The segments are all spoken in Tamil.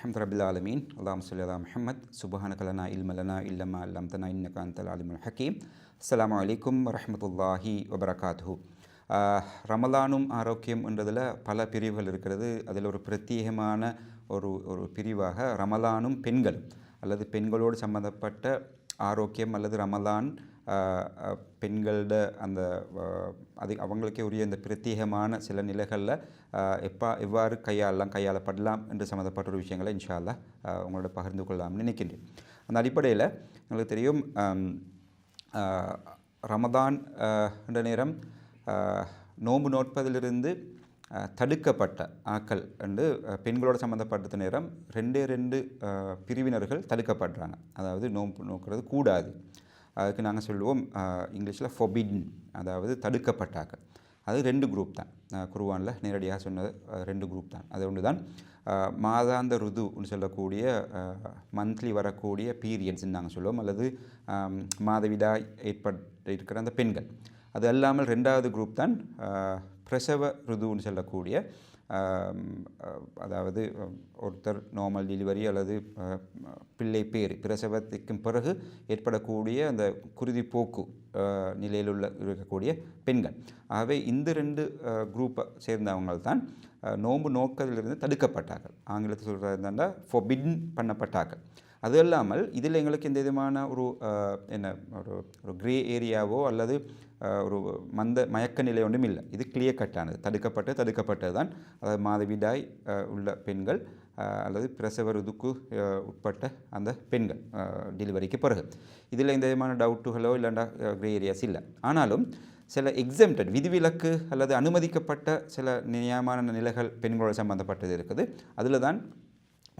الحمد رب العالمين اللهم صل على محمد سبحانك لنا علم لنا إلا ما علمتنا إنك أنت العليم الحكيم السلام عليكم ورحمة الله وبركاته ஆஹ், ரமலானும் ஆரோக்கியம் என்றதில் பல பிரிவுகள் இருக்கிறது அதில் ஒரு பிரத்யேகமான ஒரு ஒரு பிரிவாக ரமலானும் பெண்களும் அல்லது பெண்களோடு சம்பந்தப்பட்ட ஆரோக்கியம் அல்லது ரமலான் பெண்களோட அந்த அது அவங்களுக்கே உரிய இந்த பிரத்யேகமான சில நிலைகளில் எப்பா எவ்வாறு கையாளலாம் கையாளப்படலாம் என்று சம்மந்தப்பட்ட ஒரு விஷயங்களை இன்ஷா அல்லாஹ் உங்களோட பகிர்ந்து கொள்ளலாம்னு நினைக்கின்றேன். அந்த அடிப்படையில் எங்களுக்கு தெரியும் ரமதான் என்ற நேரம் நோன்பு நோட்பதிலிருந்து தடுக்கப்பட்ட ஆக்கள் வந்து பெண்களோட சம்மந்தப்பட்ட நேரம் ரெண்டே ரெண்டு பிரிவினர்கள் தடுக்கப்படுறாங்க. அதாவது நோம்பு நோக்கிறது கூடாது. அதுக்கு நாங்கள் சொல்லுவோம் இங்கிலீஷில் ஃபொபிடன் அதாவது தடுக்கப்பட்டாக்கள் அது ரெண்டு குரூப் தான். குருவானில் நேரடியாக சொன்னது ரெண்டு குரூப் தான். அது ஒன்று தான் மாதாந்த ருதுன்னு சொல்லக்கூடிய மந்த்லி வரக்கூடிய பீரியட்ஸ்ன்னு நாங்கள் சொல்லுவோம். அல்லது மாதவிடாய் ஏற்பட்டு இருக்கிற அந்த பெண்கள். அது அல்லாமல் ரெண்டாவது குரூப் தான் பிரசவ ருதுன்னு சொல்லக்கூடிய அதாவது ஒருத்தர் நார்மல் டெலிவரி அல்லது பிள்ளை பேர் பிரசவத்துக்கும் பிறகு ஏற்படக்கூடிய அந்த குருதி போக்கு நிலையில் உள்ள இருக்கக்கூடிய பெண்கள். ஆகவே இந்த ரெண்டு குரூப்பை சேர்ந்தவங்க தான் நோன்பு நோக்கத்திலிருந்து தடுக்கப்பட்டார்கள். ஆங்கிலத்தில் சொல்கிறது என்னென்னா ஃபொபின் பண்ணப்பட்டார்கள். அது இல்லாமல் இதில் எங்களுக்கு எந்த விதமான ஒரு என்ன ஒரு ஒரு கிரே ஏரியாவோ அல்லது ஒரு மந்த மயக்க நிலை ஒன்றும் இல்லை. இது கிளியர் கட்டானது தடுக்கப்பட்டு தடுக்கப்பட்டது தான். அதாவது மாதவிடாய் உள்ள பெண்கள் அல்லது பிரசவ ருதுக்கு உட்பட்ட அந்த பெண்கள் டெலிவரிக்கு பிறகு. இதில் எந்த விதமான டவுட்டுகளோ இல்லைண்டா கிரே ஏரியாஸ் இல்லை. ஆனாலும் சில எக்ஸம்டட் விதிவிலக்கு அல்லது அனுமதிக்கப்பட்ட சில நியாயமான நிலைகள் பெண்களோட சம்பந்தப்பட்டது இருக்குது. அதில் தான்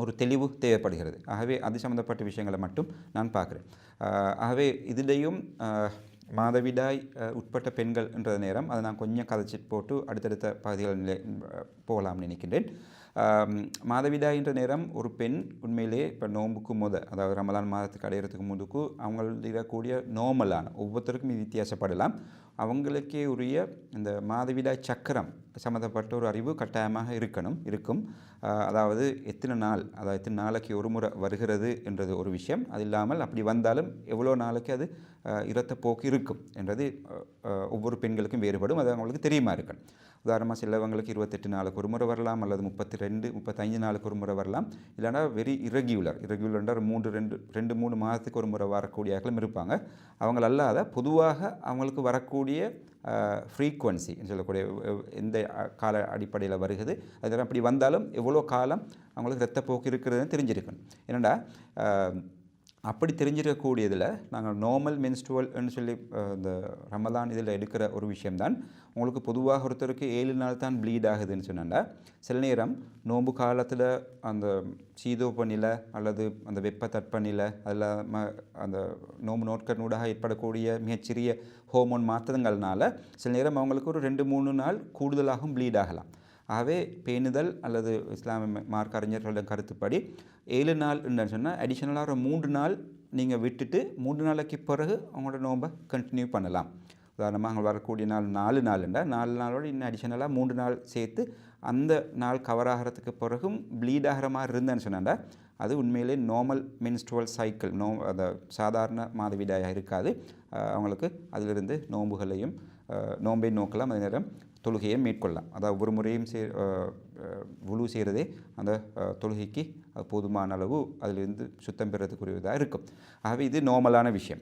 ஒரு தெளிவு தேவைப்படுகிறது. ஆகவே அது சம்மந்தப்பட்ட விஷயங்களை மட்டும் நான் பார்க்குறேன். ஆகவே இதிலையும் மாதவிடாய் உட்பட்ட பெண்கள் என்ற நேரம் அதை நான் கொஞ்சம் கதைச்சி போட்டு அடுத்தடுத்த பகுதிகள் நிலை போகலாம்னு நினைக்கின்றேன். மாதவிடாய் என்ற நேரம் ஒரு பெண் உண்மையிலே இப்போ நோம்புக்கு முத அதாவது ரமலான் மாதத்துக்கு அடையிறதுக்கு முதுக்கு அவங்களுக்கு கூடிய நோமலான ஒவ்வொருத்தருக்கும் இது வித்தியாசப்படலாம். அவங்களுக்கே உரிய இந்த மாதவிடாய் சக்கரம் சம்மந்தப்பட்ட ஒரு அறிவு கட்டாயமாக இருக்கணும் இருக்கும். அதாவது எத்தனை நாள் அதாவது எத்தனை நாளைக்கு ஒரு முறை வருகிறது என்றது ஒரு விஷயம். அது இல்லாமல் அப்படி வந்தாலும் எவ்வளோ நாளைக்கு அது இரத்த போக்கு இருக்கும் என்றது ஒவ்வொரு பெண்களுக்கும் வேறுபடும். அது அவங்களுக்கு தெரியுமா இருக்கணும். உதாரணமாக சிலவங்களுக்கு இருபத்தெட்டு நாளுக்கு ஒரு முறை வரலாம் அல்லது முப்பத்தி ரெண்டு முப்பத்தஞ்சு நாளுக்கு ஒரு முறை வரலாம். இல்லைனா வெரி இரெகுலர் irregular மூன்று ரெண்டு ரெண்டு மூணு மாதத்துக்கு ஒரு முறை வரக்கூடிய ஆட்களும் இருப்பாங்க. அவங்க அல்லாத பொதுவாக அவங்களுக்கு வரக்கூடிய ஃப்ரீக்குவன்சி சொல்லக்கூடிய எந்த கால அடிப்படையில் வருகிறது அதெல்லாம் அப்படி வந்தாலும் எவ்வளோ காலம் அவங்களுக்கு ரத்தப்போக்கு இருக்கிறதுன்னு தெரிஞ்சிருக்கணும். என்னென்னா அப்படி தெரிஞ்சிருக்கக்கூடியதில் நாங்கள் நார்மல் மென்ஸ்டுவல்னு சொல்லி இந்த ரமலான் இதில் எடுக்கிற ஒரு விஷயம்தான். உங்களுக்கு பொதுவாக ஒருத்தருக்கு ஏழு நாள் தான் ப்ளீட் ஆகுதுன்னு சொன்னா சில நேரம் நோன்பு காலத்தில் அந்த சீதோப்பநில அல்லது அந்த வெப்ப தட்பநிலை அதில் அந்த நோம்பு நோட்கனூடாக ஏற்படக்கூடிய மிகச்சிறிய ஹோமோன் மாற்றங்கள்னால சில நேரம் அவங்களுக்கு ஒரு ரெண்டு மூணு நாள் கூடுதலாகவும் ப்ளீட் ஆகலாம். ஆகவே பேணுதல் அல்லது இஸ்லாமிய மார்க்க கருத்துப்படி ஏழு நாள் என்னன்னு சொன்னால் அடிஷனலாக ஒரு மூன்று நாள் நீங்கள் விட்டுட்டு மூன்று நாளைக்கு பிறகு அவங்களோட நோன்பை கண்டினியூ பண்ணலாம். உதாரணமாக அவங்க வரக்கூடிய நாள் நாலு நாளுண்டா நாலு நாளோட இன்னும் அடிஷனலாக மூன்று நாள் சேர்த்து அந்த நாள் கவர் ஆகிறதுக்கு பிறகும் ப்ளீட் ஆகிற மாதிரி இருந்தேன்னு சொன்னாண்டா அது உண்மையிலே நார்மல் மின்ஸ்ட்ருவல் சைக்கிள் நோ அந்த சாதாரண மாதவிடாயாக இருக்காது. அவங்களுக்கு அதிலிருந்து நோம்புகளையும் நோம்பை நோக்கலாம். அதே நேரம் தொழுகையை மேற்கொள்ளலாம். அதாவது ஒரு முறையும் சே உழு செய்கிறதே அந்த தொழுகைக்கு போதுமான அளவு அதிலிருந்து சுத்தம் பெறதுக்குரியதாக இருக்கும். ஆகவே இது நார்மலான விஷயம்.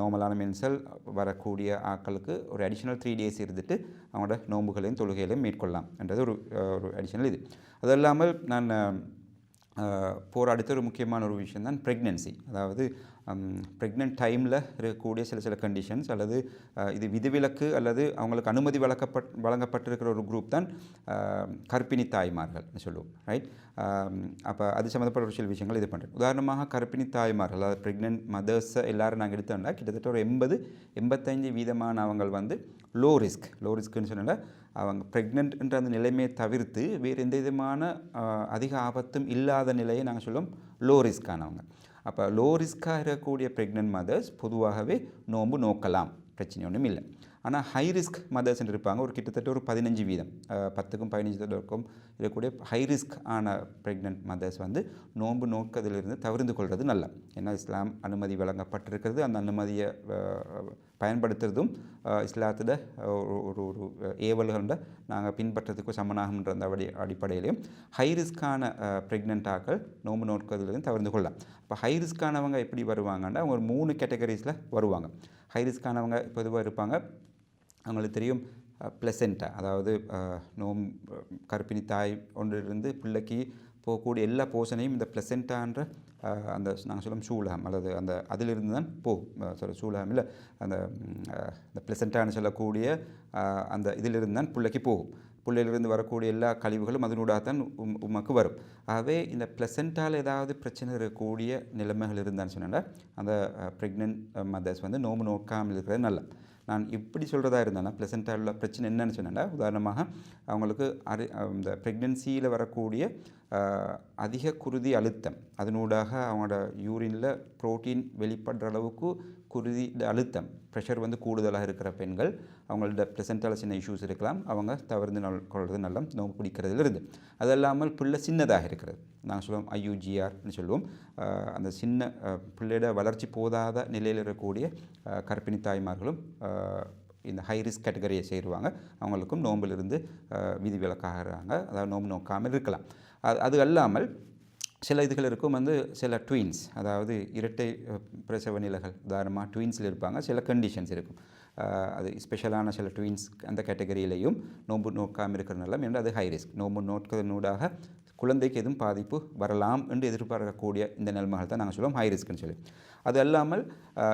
நார்மலான மென்சல் வரக்கூடிய ஆக்களுக்கு ஒரு அடிஷனல் த்ரீ டேஸ் இருந்துட்டு அவங்களோட நோம்புகளையும் தொழுகைகளையும் மேற்கொள்ளலாம். என்றது ஒரு ஒரு அடிஷனல் இது. அது இல்லாமல் நான் போகிற அடுத்த ஒரு முக்கியமான ஒரு விஷயம் தான் ப்ரெக்னென்சி அதாவது ப்ரெக்னென்ட் டைமில் இருக்கக்கூடிய சில சில கண்டிஷன்ஸ் அல்லது இது விதிவிலக்கு அல்லது அவங்களுக்கு அனுமதி வழங்கப்பட் வழங்கப்பட்டிருக்கிற ஒரு குரூப் தான் கர்ப்பிணி தாய்மார்கள் சொல்லுவோம் ரைட் அப்போ அது சம்மந்தப்பட்ட ஒரு சில விஷயங்கள் இது பண்ணுறேன் உதாரணமாக கர்ப்பிணி தாய்மார்கள் அதாவது ப்ரெக்னென்ட் மதர்ஸை எல்லாரும் நாங்கள் எடுத்தோம்னா கிட்டத்தட்ட ஒரு எண்பது எண்பத்தஞ்சு வீதமானவங்கள் வந்து லோ ரிஸ்க் லோ ரிஸ்க்குன்னு சொன்னால் அவங்க ப்ரெக்னென்ட்ன்ற அந்த நிலைமையை தவிர்த்து வேறு எந்த விதமான அதிக ஆபத்தும் இல்லாத நிலையை நாங்கள் சொல்லுவோம் லோ ரிஸ்க்கானவங்க அப்போ லோ ரிஸ்க்காக இருக்கக்கூடிய ப்ரெக்னென்ட் மதர்ஸ் பொதுவாகவே நோன்பு நோக்கலாம். பிரச்சனை ஒன்றும் இல்லை ஆனால் ஹை ரிஸ்க் மதர்ஸ்ன்னு இருப்பாங்க ஒரு கிட்டத்தட்ட ஒரு பதினஞ்சு வீதம். பத்துக்கும் பதினஞ்சு தடவைக்கும் இருக்கக்கூடிய ஹை ரிஸ்க் ஆன ப்ரெக்னென்ட் மதர்ஸ் வந்து நோன்பு நோக்கத்திலிருந்து தவிர்த்து கொள்வது நல்ல. ஏன்னா இஸ்லாம் அனுமதி வழங்கப்பட்டிருக்கிறது. அந்த அனுமதியை பயன்படுத்துறதும் இஸ்லாத்தில் ஒரு ஒரு ஒரு ஏவல்கள நாங்கள் பின்பற்றதுக்கு சமனாகும்ன்ற அந்த அடி அடிப்படையிலையும் ஹை ரிஸ்க்கான ப்ரெக்னென்ட் ஆக்கள் நோன்பு நோக்கத்திலிருந்து தவிர்த்து கொள்ளலாம். இப்போ ஹை ரிஸ்க்கானவங்க எப்படி வருவாங்கன்னா அவங்க ஒரு மூணு கேட்டகரிஸில் வருவாங்க. ஹை ரிஸ்க்கானவங்க பொதுவாக இருப்பாங்க. அவங்களுக்கு தெரியும் ப்ளசண்ட்டை அதாவது நோம் கர்ப்பிணி தாய் ஒன்றிலிருந்து பிள்ளைக்கு போகக்கூடிய எல்லா போஷனையும் இந்த ப்ளசண்ட்டான்ற அந்த நாங்கள் சொல்லும் சூலகம். அல்லது அந்த அதிலிருந்து தான் போகும். சொல்ல சூலகம் இல்லை அந்த இந்த ப்ளசண்ட்டான்னு சொல்லக்கூடிய அந்த இதிலிருந்து தான் பிள்ளைக்கு போகும். பிள்ளையிலிருந்து வரக்கூடிய எல்லா கழிவுகளும் அதனூடாக தான் உம் உமக்கு வரும். ஆகவே இந்த ப்ளசென்ட்டால் ஏதாவது பிரச்சனை இருக்கக்கூடிய நிலைமைகள் இருந்தான்னு சொன்னால் அந்த ப்ரெக்னென்ட் மதர்ஸ் வந்து நோம்பு நோக்காமல் இருக்கிறது நல்லது. நான் இப்படி சொல்கிறதா இருந்தாலும் ப்ளசண்ட்டாக உள்ள பிரச்சனை என்னன்னு சொன்னேன்னா உதாரணமாக அவங்களுக்கு அரி இந்த ப்ரெக்னென்சியில் வரக்கூடிய அதிக குருதி அழுத்தம் அதனூடாக அவங்களோட யூரினில் புரோட்டீன் வெளிப்படுற அளவுக்கு குருதி அழுத்தம் ப்ரெஷர் வந்து கூடுதலாக இருக்கிற பெண்கள் அவங்களோட ப்ரெசென்டால் சின்ன இஷ்யூஸ் இருக்கலாம் அவங்க தவிர்த்து நல் கொள்வது நல்லா நோவு பிடிக்கிறதுல இருந்து. அது இல்லாமல் பிள்ளை சின்னதாக இருக்கிறது. நாங்கள் சொல்லுவோம் ஐயூஜிஆர்னு சொல்லுவோம். அந்த சின்ன பிள்ளையோட வளர்ச்சி போதாத நிலையில் இருக்கக்கூடிய கற்பிணி கர்ப்பிணி தாய்மார்களும் இந்த ஹை ரிஸ்க் கேட்டகரியை சேருவாங்க. அவங்களுக்கும் நோம்பிலிருந்து விதி விதிவிலக்காகிறாங்க அதாவது நோம்பு நோக்காமல் இருக்கலாம். அது அது அல்லாமல் சில இதுகள் இருக்கும். வந்து சில ட்வீன்ஸ் அதாவது இரட்டை பிரசவ நிலைகள் உதாரணமாக ட்வின்ஸில் இருப்பாங்க. சில கண்டிஷன்ஸ் இருக்கும். அது ஸ்பெஷலான சில ட்வீன்ஸ் அந்த கேட்டகரியிலையும் நோன்பு நோக்காமல் இருக்கிறனால என்று அது ஹை ரிஸ்க் நோம்பு நோட்கிறதனூடாக குழந்தைக்கு எதுவும் பாதிப்பு வரலாம் என்று எதிர்பார்க்கக்கூடிய இந்த நிலைமைகள் தான் நாங்கள் சொல்லுவோம் ஹை ரிஸ்க்னு சொல்லி. அது அல்லாமல்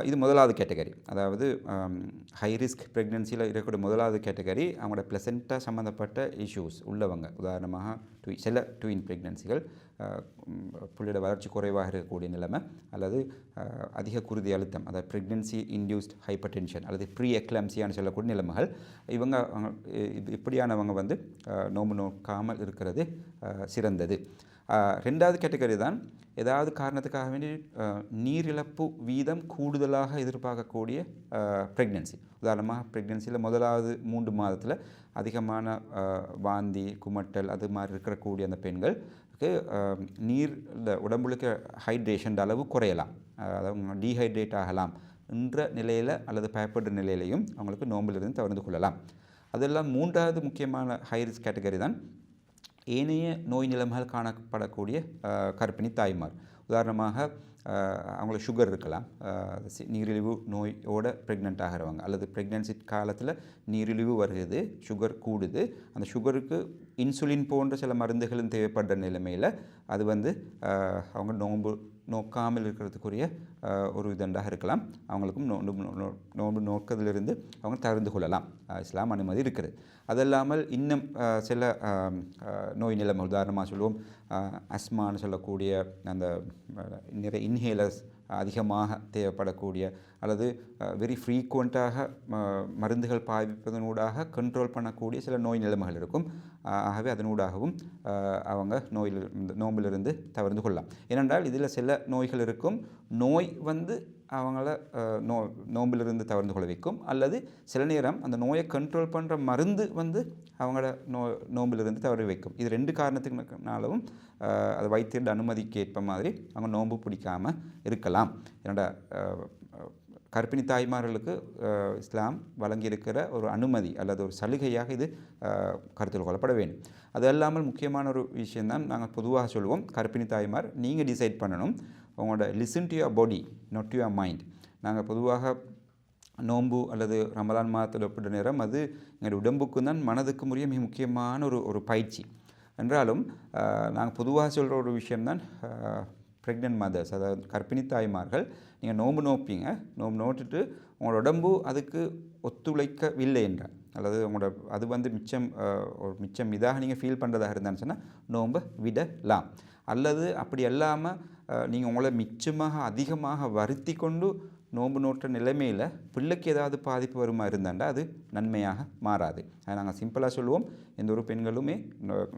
இது முதலாவது கேட்டகரி. அதாவது ஹை ரிஸ்க் ப்ரெக்னென்சியில் இருக்கக்கூடிய முதலாவது கேட்டகரி அவங்களோட ப்ளசண்ட்டாக சம்மந்தப்பட்ட இஷ்யூஸ் உள்ளவங்க. உதாரணமாக ட்வி சில ட்வின் ப்ரெக்னென்சிகள் புள்ளியோட வளர்ச்சி குறைவாக இருக்கக்கூடிய நிலைமை அல்லது அதிக குருதி அழுத்தம் அதாவது ப்ரெக்னென்சி இன்டியூஸ்ட் ஹைப்பர் டென்ஷன் அல்லது ப்ரீ எக்லாம்சியான்னு சொல்லக்கூடிய நிலைமைகள். இவங்க இப்படியானவங்க வந்து நோம்பு நோக்காமல் இருக்கிறது சிறந்தது. ரெண்டாவது கேட்டகரி தான் ஏதாவது காரணத்துக்காக வேண்டி நீரிழப்பு வீதம் கூடுதலாக எதிர்பார்க்கக்கூடிய ப்ரெக்னென்சி உதாரணமாக ப்ரெக்னென்சியில் முதலாவது மூன்று மாதத்தில் அதிகமான வாந்தி குமட்டல் அது மாதிரி இருக்கக்கூடிய அந்த பெண்களுக்கு நீர் இந்த உடம்புலுக்கு ஹைட்ரேஷன் அளவு குறையலாம். அதாவது டீஹைட்ரேட் ஆகலாம் என்ற நிலையில் அல்லது பயப்படுற நிலையிலையும் அவங்களுக்கு நோம்பிலிருந்து தவிர்த்து கொள்ளலாம். அதெல்லாம் மூன்றாவது முக்கியமான ஹை ரிஸ்க் கேட்டகரி தான். ஏனைய நோய் நிலைமைகள் காணப்படக்கூடிய கர்ப்பிணி தாய்மார். உதாரணமாக அவங்களுக்கு சுகர் இருக்கலாம். நீரிழிவு நோயோட ப்ரெக்னென்ட் ஆகிறவங்க அல்லது ப்ரெக்னென்சி காலத்தில் நீரிழிவு வருகிறது சுகர் கூடுது. அந்த சுகருக்கு இன்சுலின் போன்ற சில மருந்துகளும் தேவைப்படுற நிலைமையில் அது வந்து அவங்க நோன்பு நோக்காமல் இருக்கிறதுக்குரிய ஒரு இதண்டாக இருக்கலாம். அவங்களுக்கும் நோன்பு நோ- நோன்பு நோக்கத்திலிருந்து அவங்க தகர்ந்து கொள்ளலாம். இஸ்லாம் அனுமதி இருக்குது. அது இல்லாமல் இன்னும் சில நோய் நிலைமை உதாரணமாக சொல்லுவோம் அஸ்மான்னு சொல்லக்கூடிய அந்த நிறைய இன்ஹேலர்ஸ் அதிகமாக தேவைப்படக்கூடிய அல்லது வெரி ஃப்ரீக்குவெண்ட்டாக மருந்துகள் பாவிப்பதனூடாக கண்ட்ரோல் பண்ணக்கூடிய சில நோய் நிலைமைகள் இருக்கும். ஆகவே அதனூடாகவும் அவங்க நோயில் நோம்பிலிருந்து தவிர்த்து கொள்ளலாம். ஏனென்றால் இதில் சில நோய்கள் இருக்கும். நோய் வந்து அவங்கள நோ நோம்பிலிருந்து தவிர்ந்து கொள்ள வைக்கும். அல்லது சில நேரம் அந்த நோயை கண்ட்ரோல் பண்ணுற மருந்து வந்து அவங்கள நோ நோம்பிலிருந்து தவறு வைக்கும். இது ரெண்டு காரணத்துக்குனாலும் அது வைத்தியர் அனுமதிக்கு ஏற்ப மாதிரி அவங்க நோன்பு பிடிக்காமல் இருக்கலாம். என்னோட கர்ப்பிணி தாய்மார்களுக்கு இஸ்லாம் வழங்கியிருக்கிற ஒரு அனுமதி அல்லது ஒரு சலுகையாக இது கருத்தில் கொள்ளப்பட வேண்டும். அது அல்லாமல் முக்கியமான ஒரு விஷயம்தான் நாங்கள் பொதுவாக சொல்லுவோம். கர்ப்பிணி தாய்மார் நீங்கள் டிசைட் பண்ணணும். உங்களோட listen to your body not to your mind நாங்கள் பொதுவாக நோன்பு அல்லது ரமலான் மாதத்தில் ஒப்பிட்ட நேரம் அது எங்களுடைய உடம்புக்கும் தான் மனதுக்கும் உரிய மிக முக்கியமான ஒரு ஒரு பயிற்சி. என்றாலும் நாங்கள் பொதுவாக சொல்கிற ஒரு விஷயம்தான் ப்ரெக்னென்ட் மதர்ஸ் அதாவது கர்ப்பிணி தாய்மார்கள் நீங்கள் நோம்பு நோப்பீங்க. நோன்பு நோட்டுட்டு உங்களோட உடம்பு அதுக்கு ஒத்துழைக்கவில்லை என்றால் அல்லது உங்களோட அது வந்து மிச்சம் ஒரு மிச்சம் இதாக நீங்கள் ஃபீல் பண்ணுறதாக இருந்தான்னு சொன்னால் நோம்பை விடலாம். அல்லது அப்படி இல்லாமல் நீங்கள் உங்களை மிச்சமாக அதிகமாக வருத்தி கொண்டு நோன்பு நோற்ற நிலைமையில் பிள்ளைக்கு ஏதாவது பாதிப்பு வருமா இருந்தாண்டா அது நன்மையாக மாறாது. நாங்கள் சிம்பிளாக சொல்லுவோம். எந்த ஒரு பெண்களுமே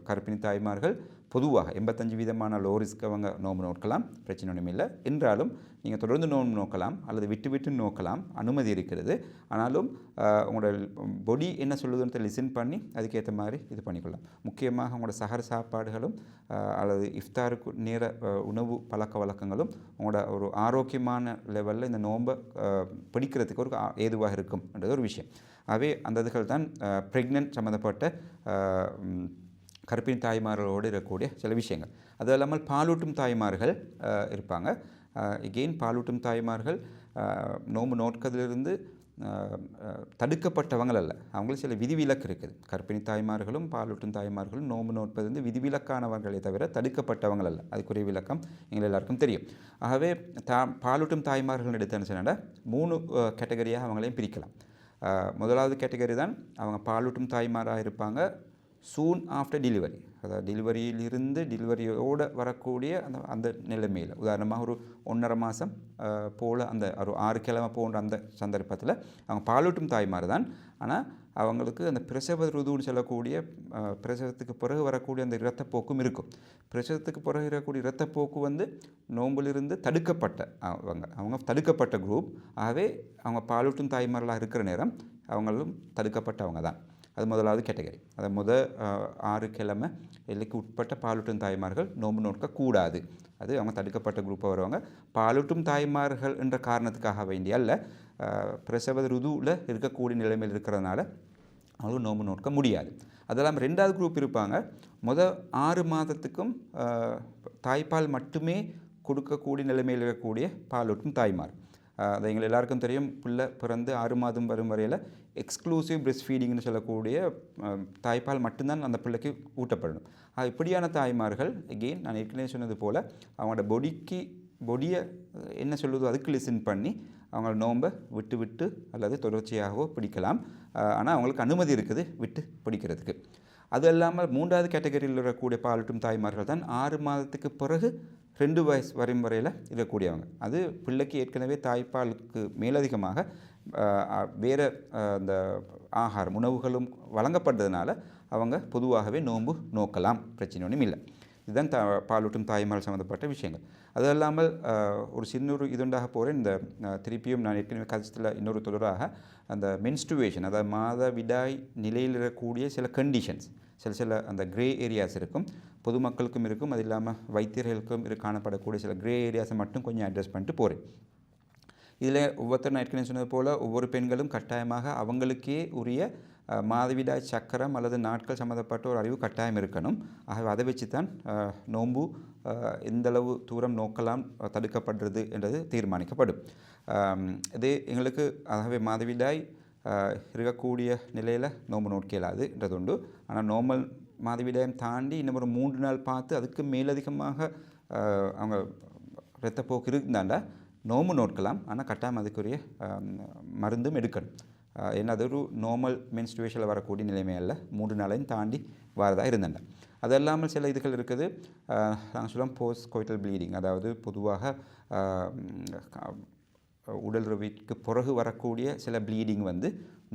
கர்ப்பிணி தாய்மார்கள் பொதுவாக எண்பத்தஞ்சு விதமான லோ ரிஸ்க் அவங்க நோம்பு நோக்கலாம். பிரச்சனை ஒன்றும் இல்லை. என்றாலும் நீங்கள் தொடர்ந்து நோன்பு நோக்கலாம் அல்லது விட்டு விட்டு நோக்கலாம். அனுமதி இருக்கிறது. ஆனாலும் உங்களோட பொடி என்ன சொல்லுதுன்னு லிசன் பண்ணி அதுக்கேற்ற மாதிரி இது பண்ணிக்கொள்ளலாம். முக்கியமாக உங்களோட சகர சாப்பாடுகளும் அல்லது இஃப்தாருக்கு நேர உணவு பழக்க வழக்கங்களும் உங்களோட ஒரு ஆரோக்கியமான லெவலில் இந்த நோன்பை பிடிக்கிறதுக்கு ஒரு ஏதுவாக இருக்கும்ன்றது ஒரு விஷயம். ஆகவே அந்த இதுகள் தான் ப்ரெக்னென்ட் சம்மந்தப்பட்ட கருப்பின் தாய்மார்களோடு இருக்கக்கூடிய சில விஷயங்கள். அது இல்லாமல் பாலூட்டும் தாய்மார்கள் இருப்பாங்க. எகெயின் பாலூட்டும் தாய்மார்கள் நோம்பு நோட்கதிலிருந்து தடுக்கப்பட்டவங்கள் அல்ல. அவங்களுக்கு சில விதிவிலக்கு இருக்குது. கர்ப்பிணி தாய்மார்களும் பாலூட்டும் தாய்மார்களும் நோம்பு நோட்பது வந்து விதிவிலக்கானவர்களை தவிர தடுக்கப்பட்டவங்கள் அல்ல. அதுக்குரிய விளக்கம் எங்கள் எல்லாருக்கும் தெரியும். ஆகவே தா பாலூட்டும் தாய்மார்கள் எடுத்து சொன்னா மூணு கேட்டகரியாக அவங்களையும் பிரிக்கலாம். முதலாவது கேட்டகரி தான் அவங்க பாலூட்டும் தாய்மாராக இருப்பாங்க. சூன் ஆஃப்டர் டெலிவரி அதாவது டெலிவரியிலிருந்து டெலிவரியோடு வரக்கூடிய அந்த அந்த நிலைமையில். உதாரணமாக ஒரு ஒன்றரை மாதம் போல் அந்த ஒரு ஆறு கிழமை போன்ற அந்த சந்தர்ப்பத்தில் அவங்க பாலூட்டும் தாய்மார் தான். ஆனால் அவங்களுக்கு அந்த பிரசவ ருதுன்னு சொல்லக்கூடிய பிரசவத்துக்கு பிறகு வரக்கூடிய அந்த இரத்தப்போக்கும் இருக்கும். பிரசவத்துக்கு பிறகு இருக்கக்கூடிய இரத்தப்போக்கு வந்து நோம்பிலிருந்து தடுக்கப்பட்ட அவங்க. அவங்க தடுக்கப்பட்ட குரூப் ஆகவே அவங்க பாலூட்டும் தாய்மார்களாக இருக்கிற நேரம் அவங்களும் தடுக்கப்பட்டவங்க தான். அது முதலாவது கேட்டகரி அதை முத ஆறு கிழமை எல்லைக்கு உட்பட்ட பாலூட்டும் தாய்மார்கள் நோம்பு நோக்கக்கூடாது. அது அவங்க தடுக்கப்பட்ட குரூப்பாக வருவாங்க. பாலூட்டும் தாய்மார்கள் என்ற காரணத்துக்காக வேண்டிய அல்ல பிரசவ ருதுவில் இருக்கக்கூடிய நிலைமையில் இருக்கிறதுனால அவங்களும் நோம்பு நோக்க முடியாது. அதெல்லாம் ரெண்டாவது குரூப் இருப்பாங்க. மொதல் ஆறு மாதத்துக்கும் தாய்ப்பால் மட்டுமே கொடுக்கக்கூடிய நிலைமையில் இருக்கக்கூடிய பாலூட்டும் தாய்மார். அதை அது எங்கள் எல்லாருக்கும் தெரியும். பிள்ளை பிறந்து ஆறு மாதம் வரும் வரையில் எக்ஸ்க்ளூசிவ் பிரெஸ்ட் ஃபீடிங்னு சொல்லக்கூடிய தாய்ப்பால் மட்டும்தான் அந்த பிள்ளைக்கு ஊட்டப்படணும். இப்படியான தாய்மார்கள் எகெயின் நான் ஏற்கனவே சொன்னது போல் அவங்களோட பொடிக்கு பொடியை என்ன சொல்லுதோ அதுக்கு லிசன் பண்ணி அவங்கள நோன்பை விட்டு விட்டு அல்லது தொடர்ச்சியாகவோ பிடிக்கலாம். ஆனால் அவங்களுக்கு அனுமதி இருக்குது விட்டு பிடிக்கிறதுக்கு. அது இல்லாமல் மூன்றாவது கேட்டகரியில் இருக்கக்கூடிய பாலூட்டும் தாய்மார்கள் தான் ஆறு மாதத்துக்கு பிறகு ரெண்டு வயசு வரும் வரையில் இருக்கக்கூடியவங்க. அது பிள்ளைக்கு ஏற்கனவே தாய்ப்பாலுக்கு மேலதிகமாக வேறு அந்த ஆகாரம் உணவுகளும் வழங்கப்பட்டதுனால அவங்க பொதுவாகவே நோன்பு நோக்கலாம். பிரச்சனை ஒன்றும் இல்லை இதுதான் தா பாலூட்டும் தாய்மார்கள் சம்மந்தப்பட்ட விஷயங்கள். அது இல்லாமல் ஒரு சின்னொரு இதுண்டாக போகிறேன் இந்த திருப்பியும் நான் ஏற்கனவே கதைச்சத்தில் இன்னொரு தொடராக அந்த மென்ஸ்டுவேஷன் அதாவது மாத விடாய் நிலையில் இருக்கக்கூடிய சில கண்டிஷன்ஸ் சில சில அந்த கிரே ஏரியாஸ் இருக்கும். பொதுமக்களுக்கும் இருக்கும். அது இல்லாமல் வைத்தியர்களுக்கும் இரு காணப்படக்கூடிய சில கிரே ஏரியாஸை மட்டும் கொஞ்சம் அட்ரஸ் பண்ணிட்டு போகிறேன் இதில் ஒவ்வொருத்தர் நான் ஏற்கனவே சொன்னது போல் ஒவ்வொரு பெண்களும் கட்டாயமாக அவங்களுக்கே உரிய மாதவிடாய் சக்கரம் அல்லது நாட்கள் சம்மந்தப்பட்ட ஒரு அறிவு கட்டாயம் இருக்கணும். ஆகவே அதை வச்சு தான் நோன்பு எந்தளவு தூரம் நோக்கலாம் தடுக்கப்படுறது என்றது தீர்மானிக்கப்படும். இது எங்களுக்கு ஆகவே மாதவிடாய் இருக்கக்கூடிய நிலையில் நோன்பு நோக்க இயலாதுன்றது உண்டு ஆனால் நோமல் மாதவிடாயம் தாண்டி இன்னும் ஒரு மூன்று நாள் பார்த்து அதுக்கு மேலதிகமாக அவங்க இரத்தப்போக்கு இருந்தாண்டா நோம்பு நோட்கலாம். ஆனால் கட்டாயம் அதுக்குரிய மருந்தும் எடுக்கணும். என்னது? ஒரு நார்மல் மென்ஸ்டுவேஷனில் வரக்கூடிய நிலைமை அல்ல மூன்று நாளையும் தாண்டி வரதாக இருந்தேன். அது இல்லாமல் சில இதுகள் இருக்குது. நாங்கள் சொல்லுவோம் போஸ்ட் கோய்டல் ப்ளீடிங் அதாவது பொதுவாக உடல் ரவிக்கு பிறகு வரக்கூடிய சில ப்ளீடிங் வந்து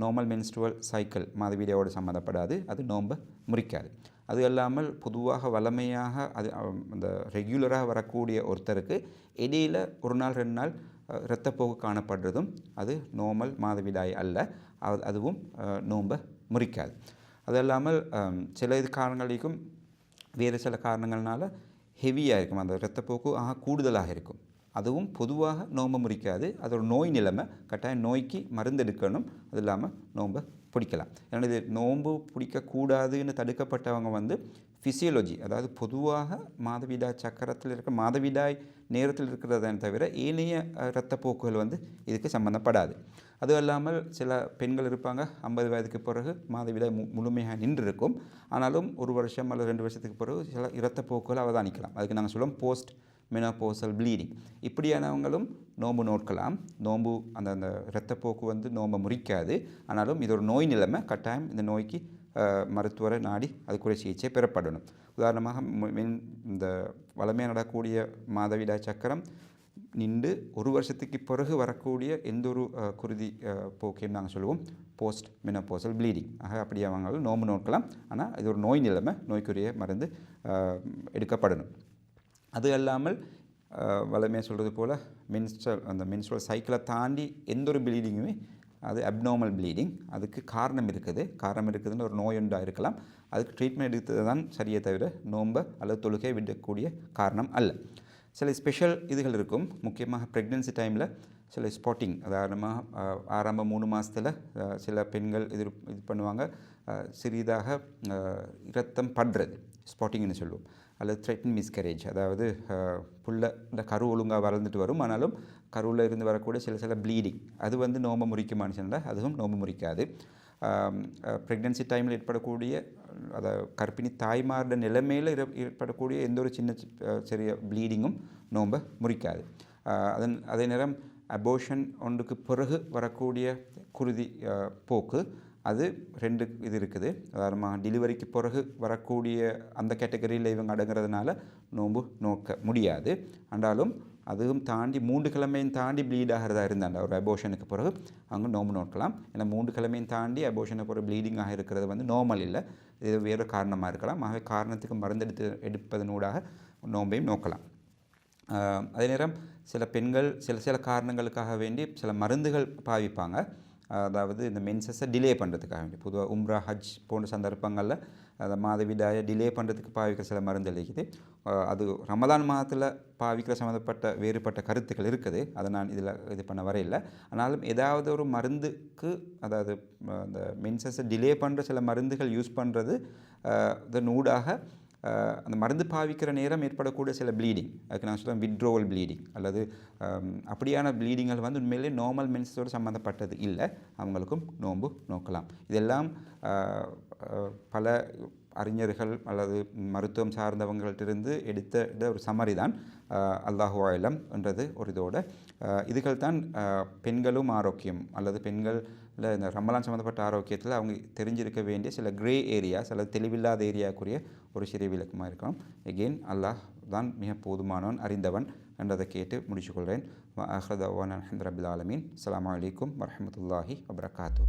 நார்மல் மென்ஸ்ட்ருவல் சைக்கிள் மாதவிடையோடு சம்மந்தப்படாது. அது நோன்பை முறிக்காது. அது அல்லாமல் பொதுவாக வளமையாக அது அந்த ரெகுலராக வரக்கூடிய ஒருத்தருக்கு இடையில் ஒரு நாள் ரெண்டு நாள் இரத்தப்போக்கு காணப்படுறதும் அது நார்மல் மாதவிடாய் அல்ல. அது அதுவும் நோன்பை முறிக்காது. அது இல்லாமல் சில இது காரணங்களுக்கும் வேறு சில காரணங்கள்னால ஹெவியாக இருக்கும். அந்த இரத்தப்போக்கு ஆக கூடுதலாக இருக்கும். அதுவும் பொதுவாக நோம்பை முறிக்காது. அதோட நோய் நிலைமை. கட்டாயம் நோய்க்கு மருந்து எடுக்கணும். அது இல்லாமல் நோன்பை பிடிக்கலாம். ஏன்னா இது நோன்பு பிடிக்கக்கூடாதுன்னு தடுக்கப்பட்டவங்க வந்து ஃபிசியலஜி அதாவது பொதுவாக மாதவிடாய் சக்கரத்தில் இருக்க மாதவிடாய் நேரத்தில் இருக்கிறதே தவிர ஏனைய இரத்த இரத்தப்போக்குகள் வந்து இதுக்கு சம்மந்தப்படாது அதுவும் இல்லாமல் சில பெண்கள் இருப்பாங்க ஐம்பது வயதுக்கு பிறகு மாதவிடாய் மு முழுமையாக நின்று இருக்கும் ஆனாலும் ஒரு வருஷம் அல்லது ரெண்டு வருஷத்துக்கு பிறகு சில இரத்த போக்குகள் அவதானிக்கலாம். அதுக்கு நாங்கள் சொல்லுவோம் போஸ்ட் மெனோபோசல் ப்ளீடிங் இப்படியானவங்களும் நோன்பு நோட்கலாம் நோன்பு அந்த அந்த இரத்தப்போக்கு வந்து நோன்பை முறிக்காது. ஆனாலும் இது ஒரு நோய் நிலைமை. கட்டாயம் இந்த நோய்க்கு மருத்துவரை நாடி அதுக்குரிய சிகிச்சை பெறப்படணும். உதாரணமாக மின் இந்த வளமையாக நடக்கூடிய மாதவிடாய் சக்கரம் நின்று ஒரு வருஷத்துக்கு பிறகு வரக்கூடிய எந்த ஒரு குருதி அஹ், போக்கையும் நாங்கள் சொல்லுவோம். போஸ்ட் மினோபோசல் ப்ளீடிங் ஆக அப்படி அவங்க நோம்பு நோக்கலாம். ஆனால் இது ஒரு நோய் நிலைமை நோய்க்குரிய மருந்து எடுக்கப்படணும். அது அல்லாமல் வளமையாக சொல்கிறது போல் மின்ஸ்ட்ரல் அந்த மின்ஸ்ட்ரல் சைக்கிளை தாண்டி எந்த ஒரு ப்ளீடிங்குமே அது அப்நார்மல் ப்ளீடிங் அதுக்கு காரணம் இருக்குது. காரணம் இருக்குதுன்னு ஒரு நோய் உண்டாக இருக்கலாம். அதுக்கு ட்ரீட்மெண்ட் எடுத்தது தான் சரியே தவிர நோன்பை அல்லது தொழுகை விடக்கூடிய காரணம் அல்ல. சில ஸ்பெஷல் இதுகள் இருக்கும். முக்கியமாக ப்ரெக்னென்சி டைமில் சில ஸ்பாட்டிங் உதாரணமாக ஆரம்ப மூணு மாதத்தில் சில பெண்கள் இது இது பண்ணுவாங்க. சிறிதாக இரத்தம் படுறது ஸ்பாட்டிங்னு சொல்லுவோம். அல்லது த்ரெட்டன் மிஸ்கரேஜ் அதாவது புல்ல புள்ள இந்த கரு ஒழுங்காக வளர்ந்துட்டு வரும். ஆனாலும் கருவில் இருந்து வரக்கூடிய சில சில ப்ளீடிங் அது வந்து நோம்பு முறிக்குமான்னு சொன்னால் அதுவும் நோம்பு முறிக்காது. ப்ரெக்னென்சி டைமில் ஏற்படக்கூடிய அதாவது கர்ப்பிணி தாய்மாரோட நிலைமையில் ஏற்படக்கூடிய எந்த ஒரு சின்ன சி- சிறிய ப்ளீடிங்கும் நோம்பை முறிக்காது. அதன் அதே நேரம் அபோஷன் ஒன்றுக்கு பிறகு வரக்கூடிய குருதி போக்கு அது ரெண்டு இது இருக்குது. உதாரணமாக டெலிவரிக்கு பிறகு வரக்கூடிய அந்த கேட்டகரியில் இவங்க அடங்குறதுனால நோம்பு நோக்க முடியாது. ஆனாலும் அதுவும் தாண்டி மூன்று கிழமையும் தாண்டி ப்ளீட் ஆகிறதா இருந்தாண்ட? ஒரு அபோஷனுக்கு பிறகு. அவங்க நோம்பு நோக்கலாம் ஏன்னா மூன்று கிழமையும் தாண்டி அபோஷனுக்கு பிறகு ப்ளீடிங்காக இருக்கிறது வந்து நார்மல் இல்லை. இது வேறு காரணமாக இருக்கலாம். ஆகவே காரணத்துக்கு மருந்து எடுத்து எடுப்பதனூடாக நோம்பையும் நோக்கலாம் அதே நேரம் சில பெண்கள் சில சில காரணங்களுக்காக வேண்டி சில மருந்துகள் பாவிப்பாங்க. அதாவது இந்த மென்சஸை டிலே பண்ணுறதுக்காக வேண்டி. பொதுவாக உம்ரா ஹஜ் போன்ற சந்தர்ப்பங்களில் அந்த மாதவிடாயை டிலே பண்ணுறதுக்கு பாவிக்கிற சில மருந்து இருக்குது. அது ரமதான் மாதத்தில் பாவிக்கிற சம்மந்தப்பட்ட வேறுபட்ட கருத்துக்கள் இருக்குது. அதை நான் இதில் இது பண்ண வரையில்லை. ஆனாலும் ஏதாவது ஒரு மருந்துக்கு அதாவது அந்த மென்சஸை டிலே பண்ணுற சில மருந்துகள் யூஸ் பண்ணுறது இதன் ஊடாக அந்த மருந்து பாவிக்கிற நேரம் ஏற்படக்கூடிய சில ப்ளீடிங் அதுக்கு நான் சொல்கிறேன் விட்ரோவல் ப்ளீடிங் அல்லது அப்படியான ப்ளீடிங்கள் வந்து உண்மையிலே நார்மல் மென்ஸோடு சம்மந்தப்பட்டது இல்லை. அவங்களுக்கும் நோன்பு நோக்கலாம். இதெல்லாம் பல அறிஞர்கள் அல்லது மருத்துவம் சார்ந்தவங்கள்டிருந்து எடுத்த ஒரு சம்மரி தான் அல்லாஹு ஆயிலம் என்றது ஒரு இதோட. இதுகள் தான் பெண்களும் ஆரோக்கியம் அல்லது பெண்கள் இல்லை இந்த ரமலான் சம்மந்தப்பட்ட ஆரோக்கியத்தில் அவங்க தெரிஞ்சிருக்க வேண்டிய சில கிரே ஏரியாஸ் அல்லது தெளிவில்லாத ஏரியாக்குரிய ஒரு சிறிய விளக்கமாக இருக்கணும் எகெயின் அல்லாஹ் தான் மிக போதுமானவன் அறிந்தவன் என்றதை கேட்டு முடிச்சுக்கொள்கிறேன். அஹ்ரதவான் அஹமது ரபில் ஆலமீன். அஸ்ஸலாமு அலைக்கும் வரஹ்மத்துல்லாஹி வபரகாத்து.